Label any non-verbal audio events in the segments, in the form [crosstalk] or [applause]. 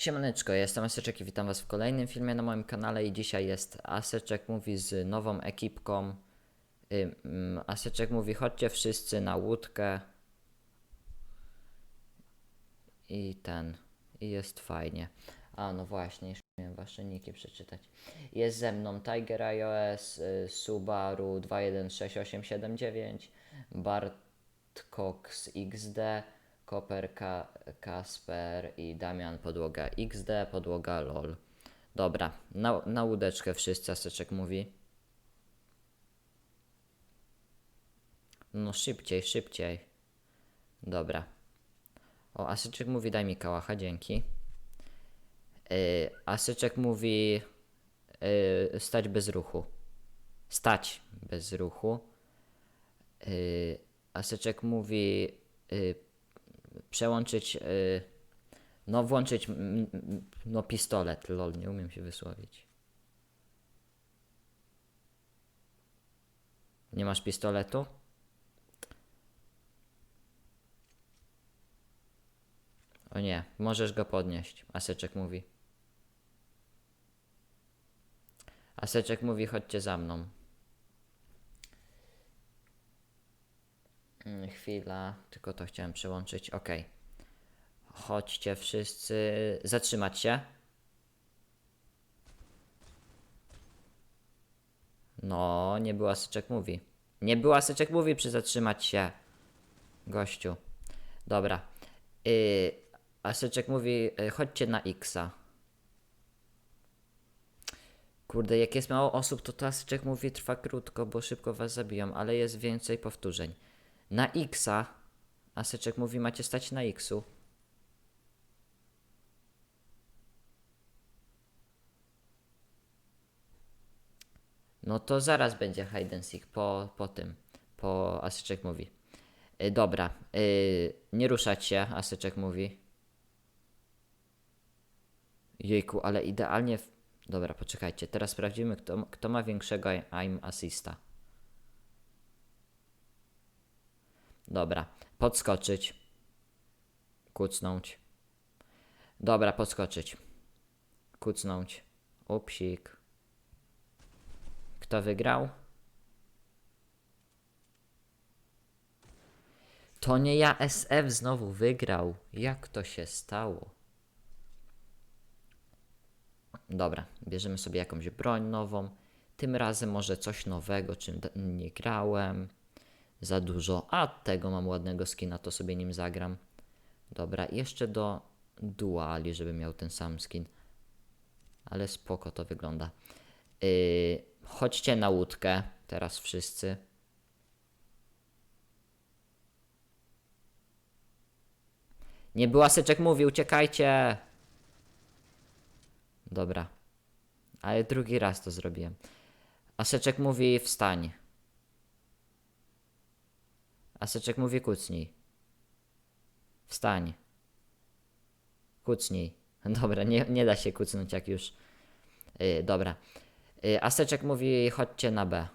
Siemaneczko, jestem Aseczek i witam was w kolejnym filmie na moim kanale i dzisiaj jest Aseczek mówi z nową ekipką. Ym, ym, Aseczek mówi chodźcie wszyscy na łódkę. I ten, i jest fajnie. A no właśnie, jeszcze miałem wasze niki przeczytać. Jest ze mną Tiger iOS, y, Subaru 216879, Bartcox XD, Koperka, Kasper i Damian Podłoga XD, Podłoga LOL. Dobra, na, na łódeczkę wszyscy, Aseczek mówi. No szybciej, szybciej. Dobra. O, Asyczek mówi daj mi kałacha, dzięki. Yy, Asyczek mówi yy, stać bez ruchu. Stać bez ruchu. Yy, Asyczek mówi yy, przełączyć, yy, no włączyć, no pistolet, lol, nie umiem się wysłowić. Nie masz pistoletu? O nie, możesz go podnieść. Aseczek mówi. Aseczek mówi, chodźcie za mną. Chwila, tylko to chciałem przełączyć. Ok. Chodźcie wszyscy. Zatrzymać się. No, nie była Aseczek mówi. Nie była Aseczek mówi przy zatrzymać się. Gościu. Dobra. Yy, Aseczek mówi, y, chodźcie na Xa. Kurde, jak jest mało osób, to Aseczek mówi trwa krótko, bo szybko was zabiją, ale jest więcej powtórzeń. Na Xa, Aseczek mówi, macie stać na Xu. No to zaraz będzie hide and seek po, po tym, po Aseczek mówi. Y, dobra, y, nie ruszać się, Aseczek mówi. Jejku, ale idealnie. W... Dobra, poczekajcie. Teraz sprawdzimy, kto, kto ma większego aim assista. Dobra, podskoczyć. Kucnąć. Dobra, podskoczyć. Kucnąć. Upsik. Kto wygrał? To nie ja, SF znowu wygrał. Jak to się stało? Dobra, bierzemy sobie jakąś broń nową. Tym razem może coś nowego, czym nie grałem. Za dużo. A tego mam ładnego skina, to sobie nim zagram. Dobra, jeszcze do duali, żeby miał ten sam skin. Ale spoko to wygląda. Yy, chodźcie na łódkę, teraz wszyscy. Nie była syczek mówi, uciekajcie! Dobra. Ale drugi raz to zrobiłem. A Seczek mówi wstań. A Seczek mówi kucnij. Wstań. Kucnij. [laughs] Dobra, nie, nie da się kucnąć jak już. Yy, dobra. Yy, mówi chodźcie na B.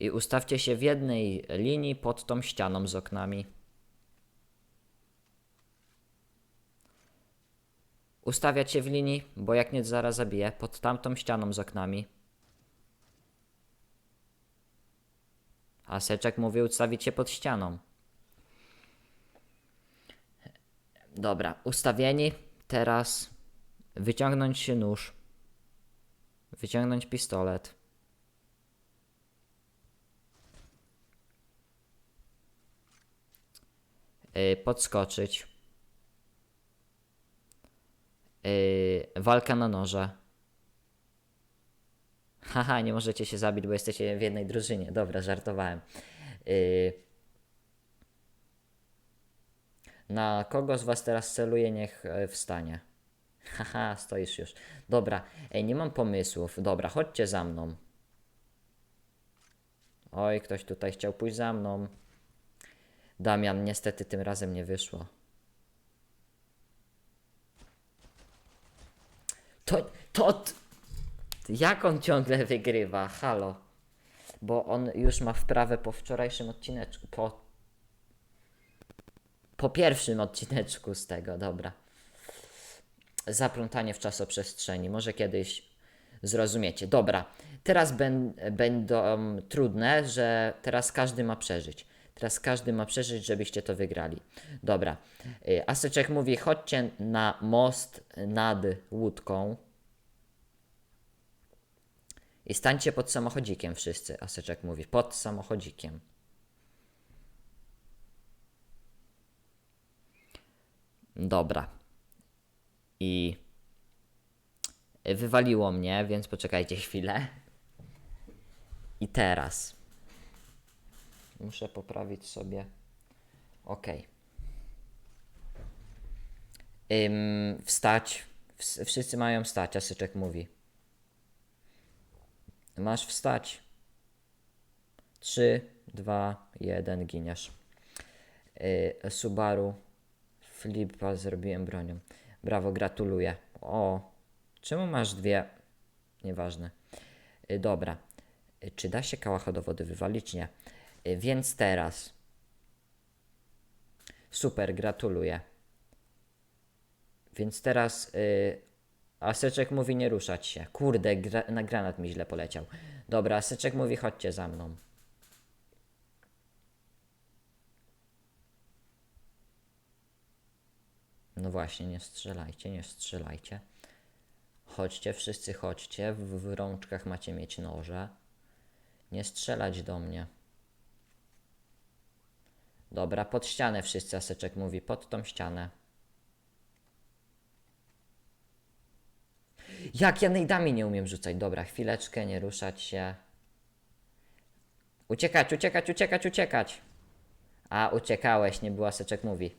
I ustawcie się w jednej linii pod tą ścianą z oknami. Ustawiać się w linii, bo jak nie zaraz zabiję, pod tamtą ścianą z oknami. A Seczek mówi ustawić się pod ścianą. Dobra, ustawieni. Teraz wyciągnąć się nóż. Wyciągnąć pistolet. y, podskoczyć. Y, walka na noże. Haha, nie możecie się zabić, bo jesteście w jednej drużynie. Dobra, żartowałem. Y, na kogo z was teraz celuje, niech e, wstanie. Haha, stoisz już. Dobra, ej, nie mam pomysłów. Dobra, chodźcie za mną. Oj, ktoś tutaj chciał pójść za mną. Damian, niestety tym razem nie wyszło. To, to, jak on ciągle wygrywa? Halo. bo on już ma wprawę po wczorajszym odcineczku, po, po pierwszym odcineczku z tego, dobra. Zaplątanie w czasoprzestrzeni, może kiedyś zrozumiecie. Dobra, teraz ben, będą trudne, że teraz każdy ma przeżyć. Teraz każdy ma przeżyć, żebyście to wygrali. Dobra. Y, Aseczek mówi, chodźcie na most nad łódką. I stańcie pod samochodzikiem wszyscy, Aseczek mówi. Pod samochodzikiem. Dobra. I wywaliło mnie, więc poczekajcie chwilę. I teraz muszę poprawić sobie. Ok. Ym, wstać. Ws- wszyscy mają wstać, Asyczek mówi. Masz wstać. 3, 2, 1, giniesz. Yy, Subaru Flipa zrobiłem bronią. Brawo, gratuluję. O, czemu masz dwie? Nieważne. Yy, dobra. Yy, czy da się kałacha do wody wywalić? Nie. Więc teraz. Super, gratuluję. Więc teraz yy, Aseczek mówi nie ruszać się. Kurde, gra, na granat mi źle poleciał. Dobra, Aseczek mówi chodźcie za mną. No właśnie, nie strzelajcie, nie strzelajcie. Chodźcie, wszyscy chodźcie. W, w rączkach macie mieć noże. Nie strzelać do mnie. Dobra, pod ścianę wszyscy, Aseczek mówi, pod tą ścianę. Jak ja nejdami nie umiem rzucać? Dobra, chwileczkę, nie ruszać się. Uciekać, uciekać, uciekać, uciekać. A, uciekałeś, nie była Seczek mówi.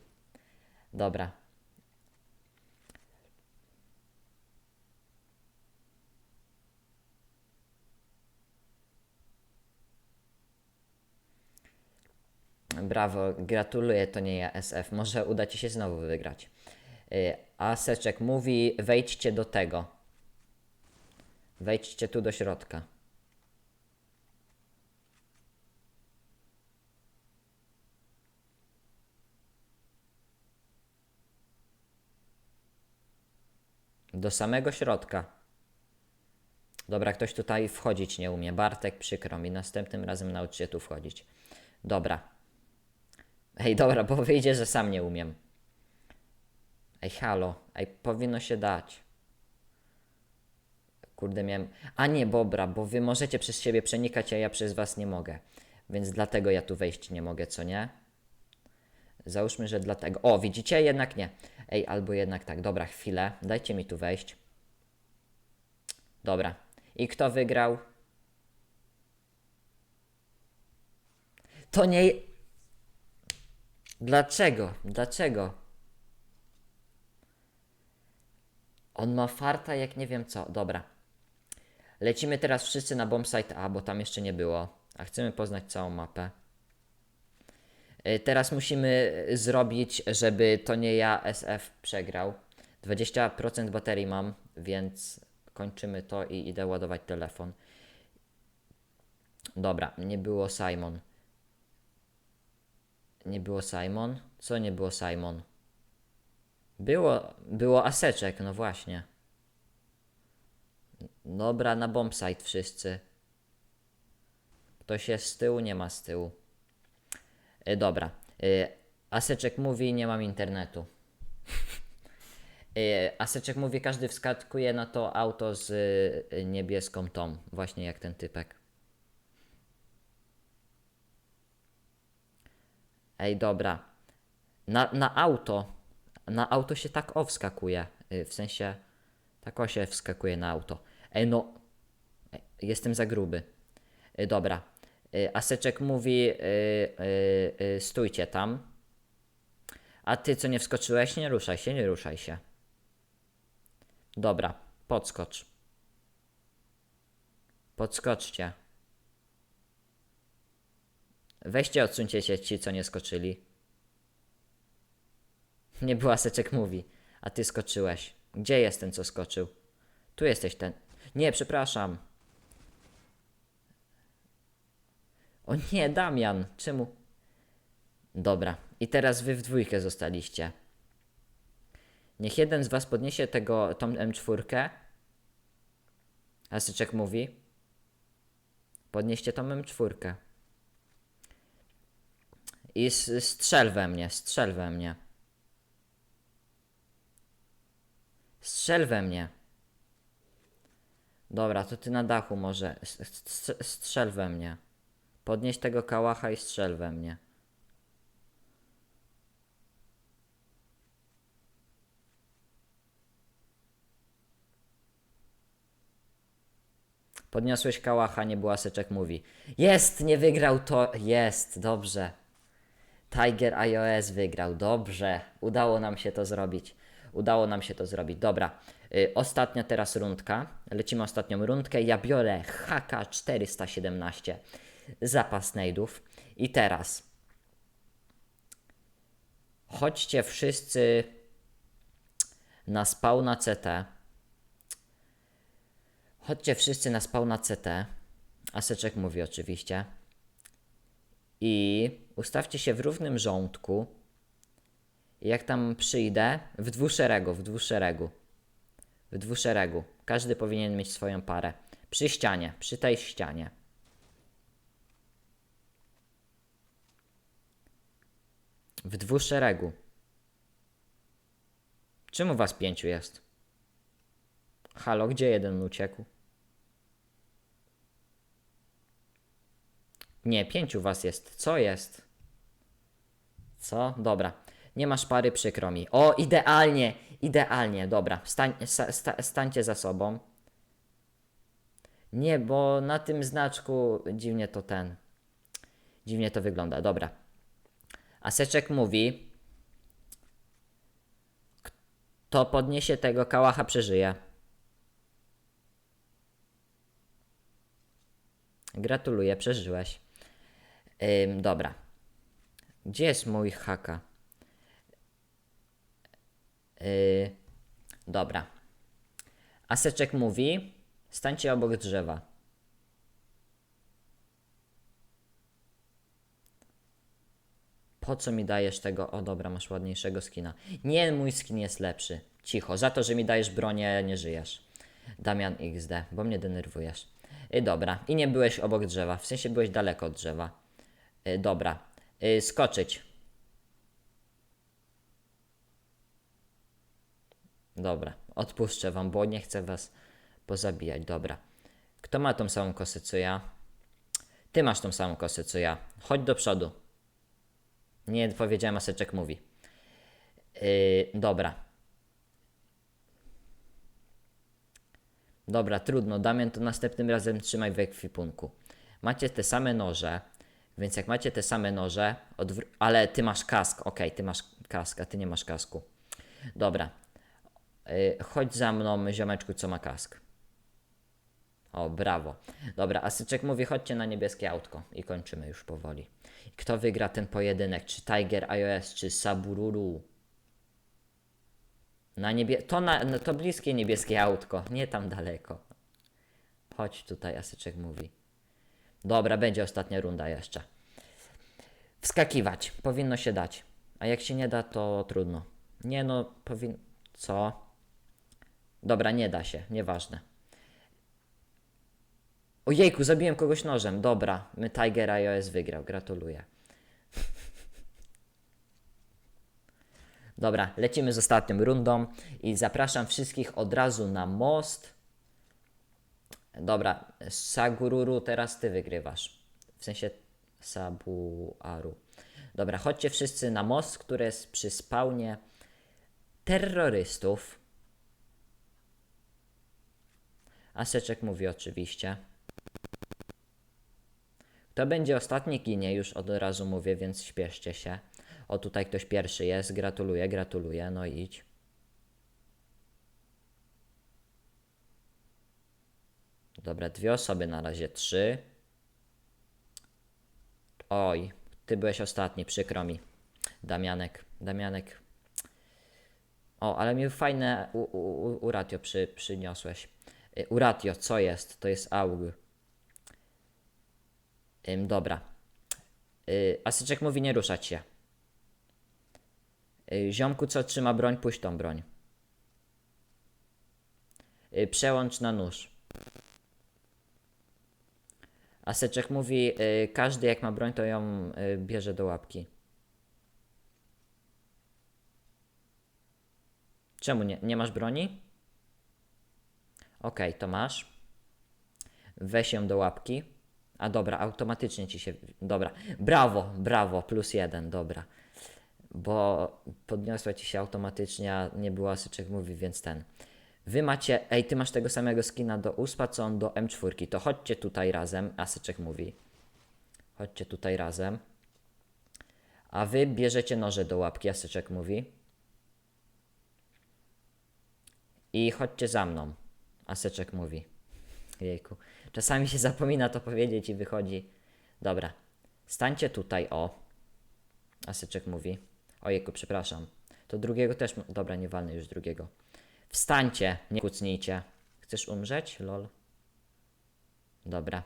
Dobra. Brawo, gratuluję, to nie ja SF. Może uda Ci się znowu wygrać. Y, A Seczek mówi, wejdźcie do tego. Wejdźcie tu do środka. Do samego środka. Dobra, ktoś tutaj wchodzić nie umie. Bartek, przykro mi. Następnym razem naucz się tu wchodzić. Dobra. Ej, dobra, bo wyjdzie, że sam nie umiem. Ej, halo. Ej, powinno się dać. Kurde, miałem... A nie, dobra, bo wy możecie przez siebie przenikać, a ja przez was nie mogę. Więc dlatego ja tu wejść nie mogę, co nie? Załóżmy, że dlatego... O, widzicie? Jednak nie. Ej, albo jednak tak. Dobra, chwilę. Dajcie mi tu wejść. Dobra. I kto wygrał? To nie... Dlaczego? Dlaczego? On ma farta jak nie wiem co. Dobra. Lecimy teraz wszyscy na bombsite A, bo tam jeszcze nie było. A chcemy poznać całą mapę. Y, Teraz musimy zrobić, żeby to nie ja SF przegrał. 20% baterii mam, więc kończymy to i idę ładować telefon. Dobra, nie było Simon. Nie było Simon? Co nie było Simon? Było, było Aseczek, no właśnie. Dobra, na bombsite wszyscy. Ktoś jest z tyłu? Nie ma z tyłu. Y, dobra. Y, Aseczek mówi, nie mam internetu. Y, [laughs] Aseczek mówi, każdy wskakuje na to auto z y, niebieską tą. Właśnie jak ten typek. Ej, dobra. Na, na auto. Na auto się tak o wskakuje. Y, W sensie, tak o się wskakuje na auto. Ej, no. Ej, Jestem za gruby. Y, Dobra. Y, Aseczek mówi, stójcie tam. A ty, co nie wskoczyłeś, nie ruszaj się, nie ruszaj się. Dobra, podskocz. Podskoczcie. Weźcie, odsuńcie się ci, co nie skoczyli. [laughs] Nie była Seczek mówi, a ty skoczyłeś. Gdzie jest ten, co skoczył? Tu jesteś ten. Nie, przepraszam. O nie, Damian, czemu? Dobra, i teraz wy w dwójkę zostaliście. Niech jeden z was podniesie tego, tą M4. Asyczek mówi. Podnieście tą M4. I strzel we mnie, strzel we mnie. Strzel we mnie. Dobra, to ty na dachu może. Strzel we mnie. Podnieś tego kałacha i strzel we mnie. Podniosłeś kałacha, nie była syczek mówi. Jest, nie wygrał to. Jest, dobrze. Tiger iOS wygrał, dobrze. Udało nam się to zrobić. Udało nam się to zrobić. Dobra, y, ostatnia teraz rundka. Lecimy ostatnią rundkę. Ja biorę HK417 zapas nade'ów. I teraz chodźcie wszyscy na spawna CT. Chodźcie wszyscy na spawna CT. Aseczek mówi oczywiście. I ustawcie się w równym rządku. Jak tam przyjdę, w dwuszeregu, w dwuszeregu. W dwuszeregu. Każdy powinien mieć swoją parę. Przy ścianie, przy tej ścianie. W dwuszeregu. Czemu was pięciu jest? Halo, gdzie jeden uciekł? Nie, pięciu was jest. Co jest? Co? Dobra. Nie masz pary, przykro mi. O, idealnie, idealnie. Dobra, stań, sta, sta, stańcie za sobą. Nie, bo na tym znaczku dziwnie to ten. Dziwnie to wygląda. Dobra. Aseczek mówi. Kto podniesie tego kałacha, przeżyje. Gratuluję, przeżyłeś. Ym, dobra. Gdzie jest mój haka? Yy, dobra. Aseczek mówi: stańcie obok drzewa. Po co mi dajesz tego? O dobra, masz ładniejszego skina. Nie, mój skin jest lepszy. Cicho, za to, że mi dajesz bronię, nie żyjesz. Damian XD, bo mnie denerwujesz. Y, dobra, i nie byłeś obok drzewa, w sensie byłeś daleko od drzewa. Y, dobra, y, skoczyć. Dobra, odpuszczę wam, bo nie chcę was pozabijać. Dobra. Kto ma tą samą kosę co ja? Ty masz tą samą kosę co ja. Chodź do przodu. Nie powiedziałem, a Seczek mówi. Yy, dobra. Dobra, trudno. Damian, to następnym razem trzymaj w ekwipunku. Macie te same noże, więc jak macie te same noże, ale ty masz kask. Okej, ty masz kask, a ty nie masz kasku. Dobra. Yy, chodź za mną, ziomeczku, co ma kask. O, brawo. Dobra, Asyczek mówi, chodźcie na niebieskie autko i kończymy już powoli. Kto wygra ten pojedynek? Czy Tiger iOS, czy Sabururu? Na niebie... To, na... no, to bliskie niebieskie autko, nie tam daleko. Chodź tutaj, Asyczek mówi. Dobra, będzie ostatnia runda jeszcze. Wskakiwać. Powinno się dać. A jak się nie da, to trudno. Nie no, powin... Co? Dobra, nie da się. Nieważne. Ojejku, zabiłem kogoś nożem. Dobra, my Tiger iOS wygrał. Gratuluję. Dobra, lecimy z ostatnią rundą i zapraszam wszystkich od razu na most. Dobra, Sagururu, teraz ty wygrywasz. W sensie Sabuaru. Dobra, chodźcie wszyscy na most, który jest przy spawnie terrorystów. Aseczek mówi oczywiście. To będzie ostatni ginie, już od razu mówię, więc śpieszcie się. O, tutaj ktoś pierwszy jest. Gratuluję, gratuluję. No idź. Dobra, dwie osoby na razie, trzy. Oj, ty byłeś ostatni, przykro mi. Damianek, Damianek. O, ale mi fajne u, u, uratio przy, przyniosłeś. Y, Uratio, co jest? To jest AUG. Ym, dobra. Y, Asyczek mówi nie ruszać się. Y, ziomku, co trzyma broń, puść tą broń. Y, przełącz na nóż. Aseczek mówi, y, każdy jak ma broń, to ją y, bierze do łapki. Czemu nie, nie masz broni? Okej, to masz. Weź ją do łapki. A dobra, automatycznie ci się. Dobra, brawo, brawo, plus jeden, dobra. Bo podniosła ci się automatycznie, a nie było asyczek mówi, więc ten. Wy macie. Ej, ty masz tego samego skina do USPA, co on do M4. To chodźcie tutaj razem, asyczek mówi. Chodźcie tutaj razem. A wy bierzecie noże do łapki, asyczek mówi. I chodźcie za mną. Aseczek mówi. Jejku. Czasami się zapomina to powiedzieć i wychodzi. Dobra. Stańcie tutaj, o. Aseczek mówi. Ojejku, przepraszam. To drugiego też. Dobra, nie walnę już drugiego. Wstańcie, nie kucnijcie. Chcesz umrzeć? Lol. Dobra.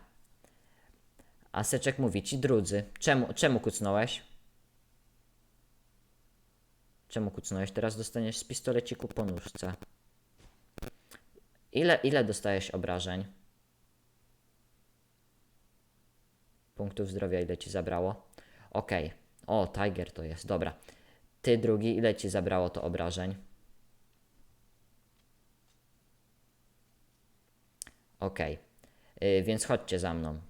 Aseczek mówi, ci drudzy. Czemu, czemu kucnąłeś? Czemu kucnąłeś? Teraz dostaniesz z pistoleciku po nóżce. Ile, ile dostajesz obrażeń? Punktów zdrowia ile ci zabrało? Okej. O, Tiger to jest, dobra. Ty drugi, ile ci zabrało to obrażeń? Okej. Y, więc chodźcie za mną.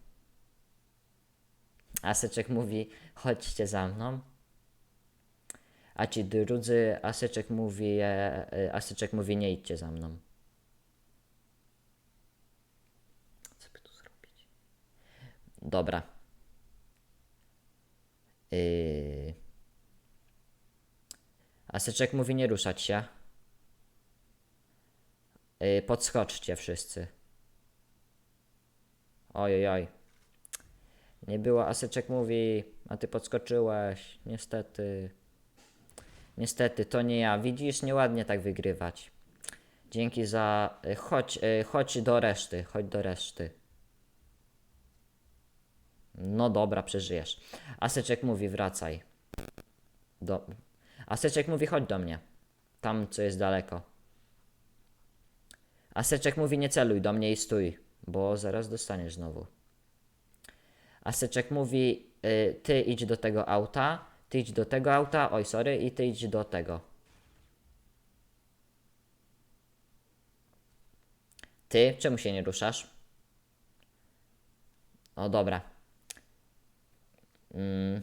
Aseczek mówi, chodźcie za mną. A ci drudzy, Aseczek mówi, e, e, Aseczek mówi, nie idźcie za mną. Co by tu zrobić? Dobra. Yy... Aseczek mówi nie ruszać się. Yy, podskoczcie wszyscy. Oj, oj. Nie było, Aseczek mówi, a ty podskoczyłeś. Niestety. Niestety, to nie ja. Widzisz, nieładnie tak wygrywać. Dzięki za... y, Chodź, y, chodź do reszty, chodź do reszty. No dobra, przeżyjesz. Aseczek mówi, wracaj. Do... Aseczek mówi, chodź do mnie. Tam, co jest daleko. Aseczek mówi, nie celuj do mnie i stój, bo zaraz dostaniesz znowu. Aseczek mówi, y, ty idź do tego auta, ty idź do tego auta, oj sorry, i ty idź do tego. Ty, czemu się nie ruszasz? O, dobra. Mm.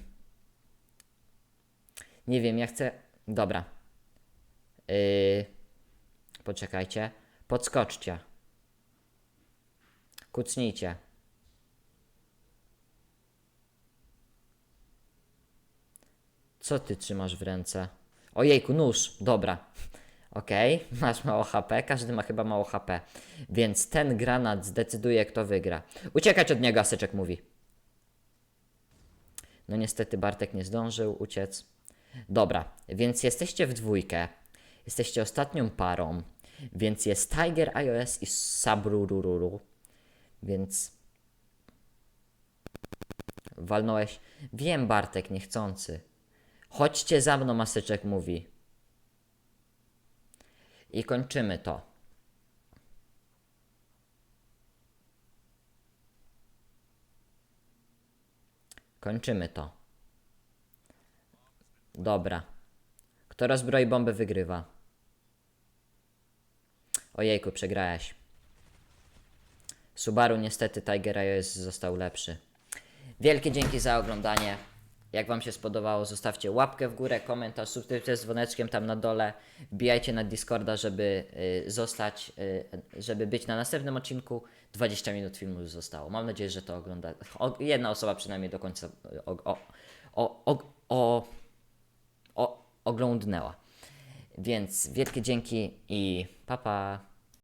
Nie wiem, ja chcę. Dobra. Yy. Poczekajcie. Podskoczcie. Kucnijcie. Co ty trzymasz w ręce? Ojejku, nóż. Dobra. Okej, [laughs] masz mało HP, każdy ma chyba mało HP. Więc ten granat zdecyduje, kto wygra. Uciekać od niego, Asyczek mówi. No niestety Bartek nie zdążył uciec. Dobra, więc jesteście w dwójkę. Jesteście ostatnią parą. Więc jest Tiger iOS i Sabrurururu. Więc walnąłeś. Wiem, Bartek, niechcący. Chodźcie za mną, Masyczek mówi. I kończymy to. Kończymy to. Dobra. Kto rozbroi bombę wygrywa. Ojejku, przegrałeś. Subaru niestety Tiger iOS został lepszy. Wielkie dzięki za oglądanie. Jak Wam się spodobało, zostawcie łapkę w górę, komentarz, subskrypcję z dzwoneczkiem tam na dole. Wbijajcie na Discorda, żeby y, zostać, y, żeby być na następnym odcinku. 20 minut filmu już zostało. Mam nadzieję, że to ogląda. O, jedna osoba przynajmniej do końca o, o, o, o, o, oglądnęła. Więc wielkie dzięki i pa pa.